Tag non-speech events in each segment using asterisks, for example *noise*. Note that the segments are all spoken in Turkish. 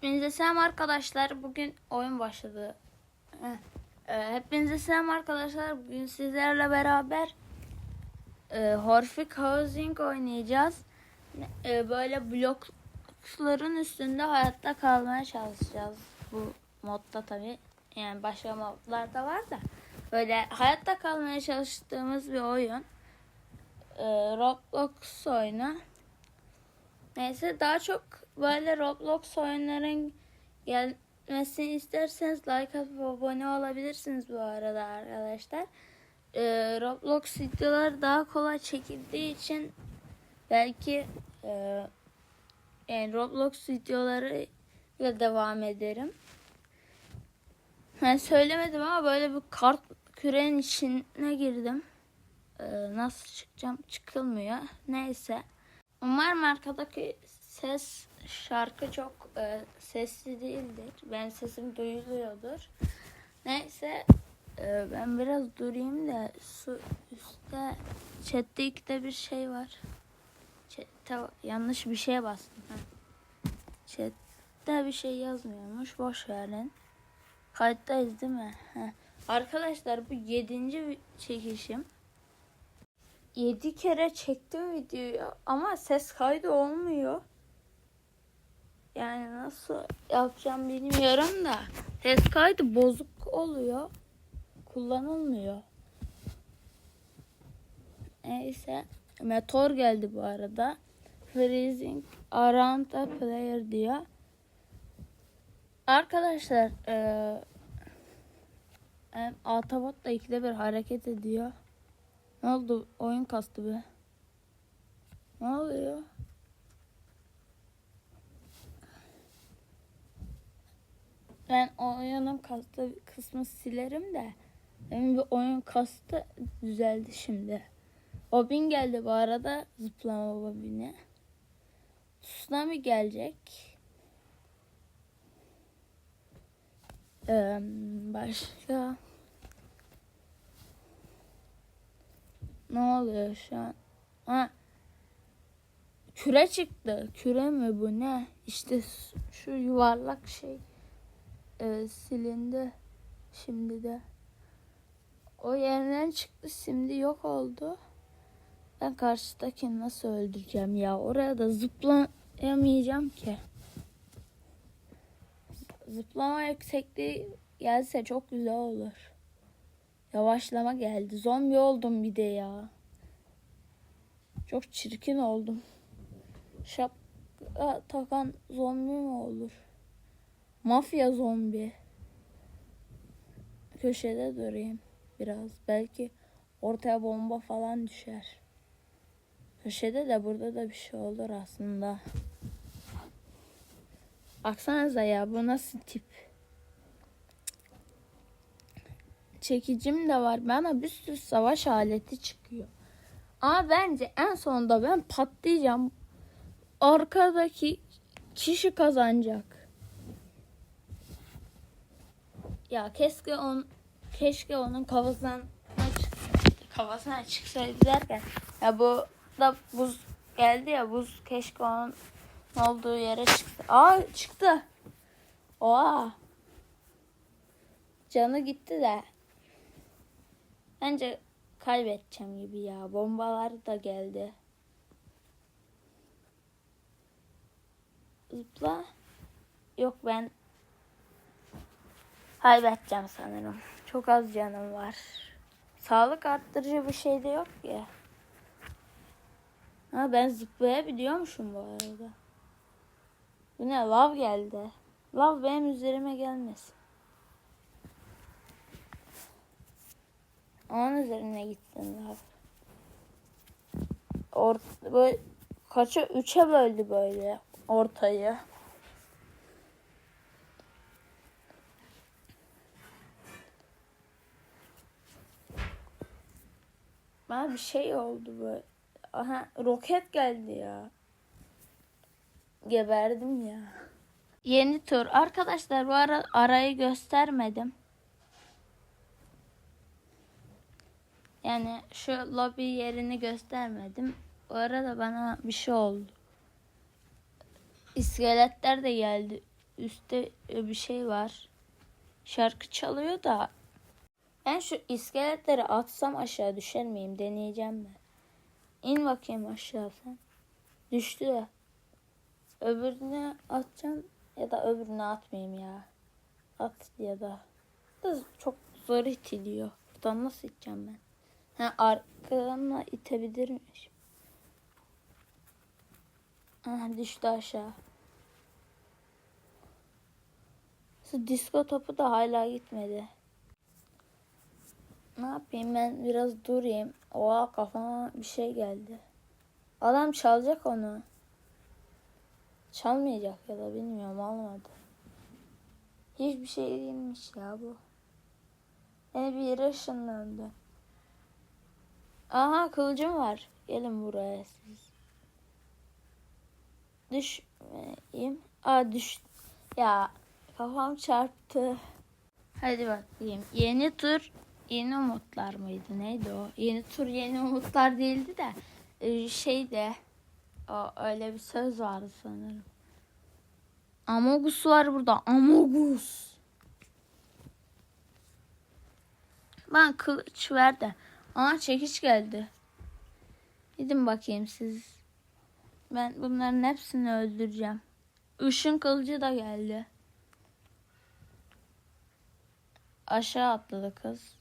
Hepinize selam arkadaşlar. Bugün oyun başladı. Ee, hepinize selam arkadaşlar. Bugün sizlerle beraber e, Horfic Housing oynayacağız. E, böyle blokların üstünde hayatta kalmaya çalışacağız. Bu modda tabi. Yani başka modlar da var da. Böyle hayatta kalmaya çalıştığımız bir oyun. E, Roblox oyunu. Neyse daha çok böyle Roblox oyunların gelmesini isterseniz like atıp abone olabilirsiniz bu arada arkadaşlar. Ee, Roblox videoları daha kolay çekildiği için belki e, yani Roblox videoları ile devam ederim. Ben söylemedim ama böyle bir kart kürenin içine girdim. Ee, nasıl çıkacağım çıkılmıyor. Neyse. Umarım arkadaki ses şarkı çok e, sesli değildir. Ben sesim duyuluyordur. Neyse e, ben biraz durayım da su üstte chatte ikide bir şey var. Chatte yanlış bir şeye bastım. Ha. Chatte bir şey yazmıyormuş. Boş verin. Kayıttayız değil mi? Ha. Arkadaşlar bu yedinci çekişim. 7 kere çektim videoyu ama ses kaydı olmuyor. Yani nasıl yapacağım bilmiyorum da ses kaydı bozuk oluyor. Kullanılmıyor. Neyse. Meteor geldi bu arada. Freezing around the player diyor. Arkadaşlar eee Atabot da ikide bir hareket ediyor. Ne oldu? Oyun kastı be. Ne oluyor? Ben oyunun kastı kısmı silerim de. Benim bir oyun kastı düzeldi şimdi. Bobin geldi bu arada. Zıplama bobini. Tsunami gelecek. Ee, başka... Ne oluyor şu an? Ha. Küre çıktı. Küre mi bu ne? İşte şu yuvarlak şey e, silindi. Şimdi de. O yerden çıktı. Şimdi yok oldu. Ben karşıdakini nasıl öldüreceğim ya? Oraya da zıplayamayacağım ki. Zıplama yüksekliği gelse çok güzel olur. Yavaşlama geldi. Zombi oldum bir de ya. Çok çirkin oldum. Şapka takan zombi mi olur? Mafya zombi. Köşede durayım biraz. Belki ortaya bomba falan düşer. Köşede de burada da bir şey olur aslında. Baksanıza ya bu nasıl tip? çekicim de var. Bana bir sürü savaş aleti çıkıyor. Ama bence en sonunda ben patlayacağım. Arkadaki kişi kazanacak. Ya keşke on keşke onun kafasından kafasına çıksaydı derken ya bu da buz geldi ya buz keşke onun olduğu yere çıktı. Aa çıktı. Oha. Canı gitti de Bence kaybedeceğim gibi ya. Bombalar da geldi. Zıpla. Yok ben kaybedeceğim sanırım. Çok az canım var. Sağlık arttırıcı bir şey de yok ya. Ha ben zıplayabiliyormuşum bu arada. Bu ne lav geldi. Lav benim üzerime gelmesin. Onun üzerine gitsin lav. Or böyle kaça üçe böldü böyle ortayı. Bana bir şey oldu böyle. Aha roket geldi ya. Geberdim ya. Yeni tur. Arkadaşlar bu ara arayı göstermedim. Yani şu lobi yerini göstermedim. O arada bana bir şey oldu. İskeletler de geldi üstte e, bir şey var. Şarkı çalıyor da. Ben şu iskeletleri atsam aşağı düşer miyim? Deneyeceğim ben. İn bakayım aşağı sen. Düştü. Öbürüne atacağım ya da öbürüne atmayayım ya. At ya da. da çok zor itiliyor. Buradan nasıl iteceğim ben? Ha arkadan itebilirmiş. Aha düştü aşağı. Şu disko topu da hala gitmedi. Ne yapayım ben biraz durayım. Oha kafama bir şey geldi. Adam çalacak onu. Çalmayacak ya da bilmiyorum almadı. Hiçbir şey değilmiş ya bu. Beni bir yere ışınlandı. Aha kılıcım var. Gelin buraya siz. Düşmeyeyim. Aa düş. Ya kafam çarptı. Hadi bakayım. Yeni tur yeni umutlar mıydı? Neydi o? Yeni tur yeni umutlar değildi de e, şey de öyle bir söz vardı sanırım. Amogus var burada. Amogus. Ben kılıç ver de. Aa çekiç geldi. Gidin bakayım siz. Ben bunların hepsini öldüreceğim. Işın kılıcı da geldi. Aşağı atladı kız.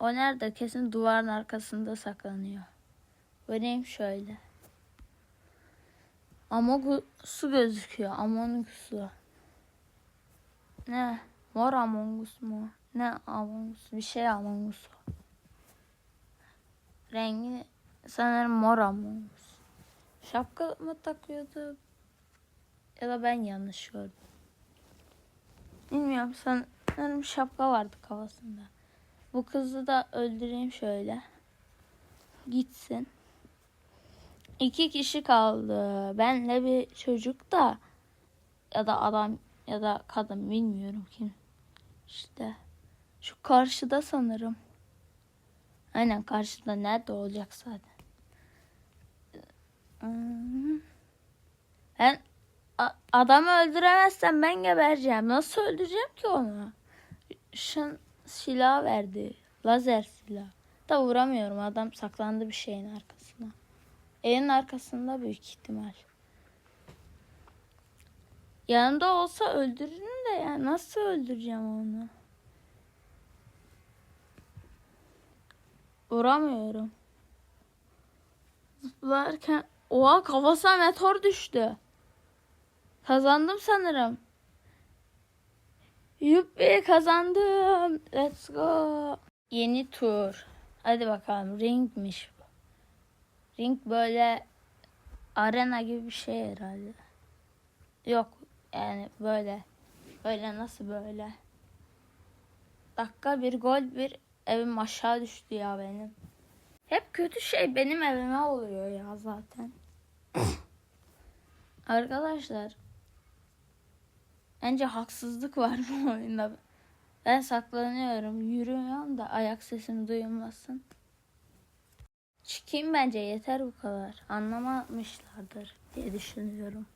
O nerede? Kesin duvarın arkasında saklanıyor. Vereyim şöyle. Amogus'u gözüküyor. Amogus'u. Ne? Mor Amogus mu? Ne Amogus? Bir şey Amogus. Rengi sanırım mor Amogus. Şapka mı takıyordu? Ya da ben yanlış gördüm. Bilmiyorum sanırım şapka vardı kafasında. Bu kızı da öldüreyim şöyle. Gitsin. İki kişi kaldı. Benle bir çocuk da ya da adam ya da kadın bilmiyorum kim. İşte şu karşıda sanırım. Aynen karşıda nerede olacak zaten. Ben adamı öldüremezsem ben gebereceğim. Nasıl öldüreceğim ki onu? Şun silah verdi. Lazer silah. Da vuramıyorum. Adam saklandı bir şeyin arkasına. Evin arkasında büyük ihtimal. Yanımda olsa öldürürüm de ya nasıl öldüreceğim onu? Vuramıyorum. Zıplarken oha kafasına meteor düştü. Kazandım sanırım. Yuppi kazandım. Let's go. Yeni tur. Hadi bakalım ringmiş bu. Ring böyle arena gibi bir şey herhalde. Yok yani böyle. Böyle nasıl böyle? Dakika bir gol bir evim aşağı düştü ya benim. Hep kötü şey benim evime oluyor ya zaten. *coughs* Arkadaşlar Bence haksızlık var *laughs* bu oyunda. Ben saklanıyorum, yürüyorum da ayak sesim duyulmasın. Çıkayım bence yeter bu kadar. Anlamamışlardır diye düşünüyorum.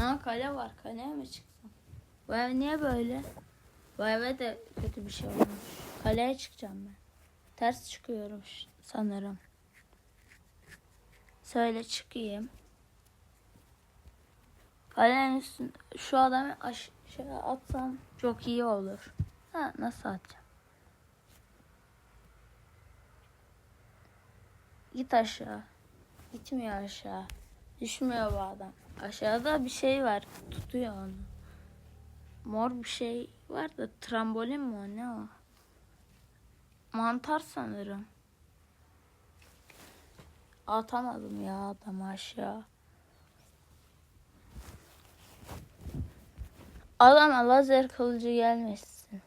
Aa kale var. Kaleye mi çıksam? Bu ev niye böyle? Bu eve de kötü bir şey olmuş. Kaleye çıkacağım ben. Ters çıkıyorum sanırım. Söyle çıkayım. Kalenin üstünde şu adamı aşağı atsam çok iyi olur. Ha nasıl atacağım? Git aşağı. Gitmiyor aşağı. Düşmüyor bu adam. Aşağıda bir şey var. Tutuyor onu. Mor bir şey var da trambolin mi o ne o? Mantar sanırım. Atamadım ya adamı aşağı. Adama lazer kılıcı gelmesin.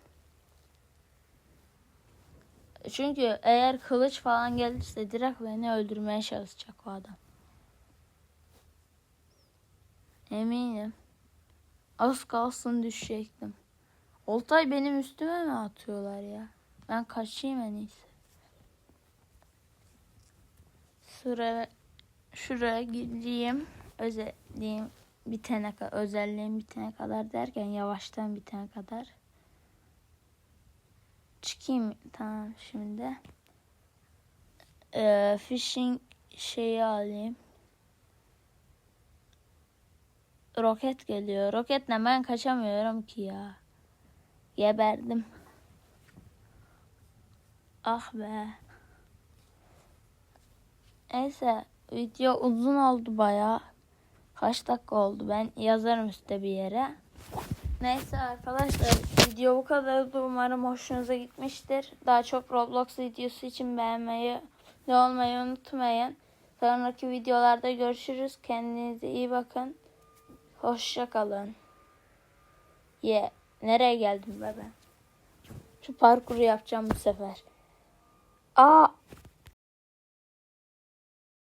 Çünkü eğer kılıç falan gelirse direkt beni öldürmeye çalışacak o adam. Eminim. Az kalsın düşecektim. Oltay benim üstüme mi atıyorlar ya? Ben kaçayım en iyisi. Şuraya, şuraya gideyim. Özetleyeyim bitene kadar özelliğim bitene kadar derken yavaştan bitene kadar. Çıkayım tamam şimdi. Ee, fishing şeyi alayım. Roket geliyor. Roketle ben kaçamıyorum ki ya. Geberdim. Ah be. Neyse video uzun oldu baya. Kaç dakika oldu ben yazarım üstte bir yere. Neyse arkadaşlar video bu kadardı. Umarım hoşunuza gitmiştir. Daha çok Roblox videosu için beğenmeyi ve olmayı unutmayın. Sonraki videolarda görüşürüz. Kendinize iyi bakın. Hoşça kalın. Ye. Nereye geldim be ben? Şu parkuru yapacağım bu sefer. Aa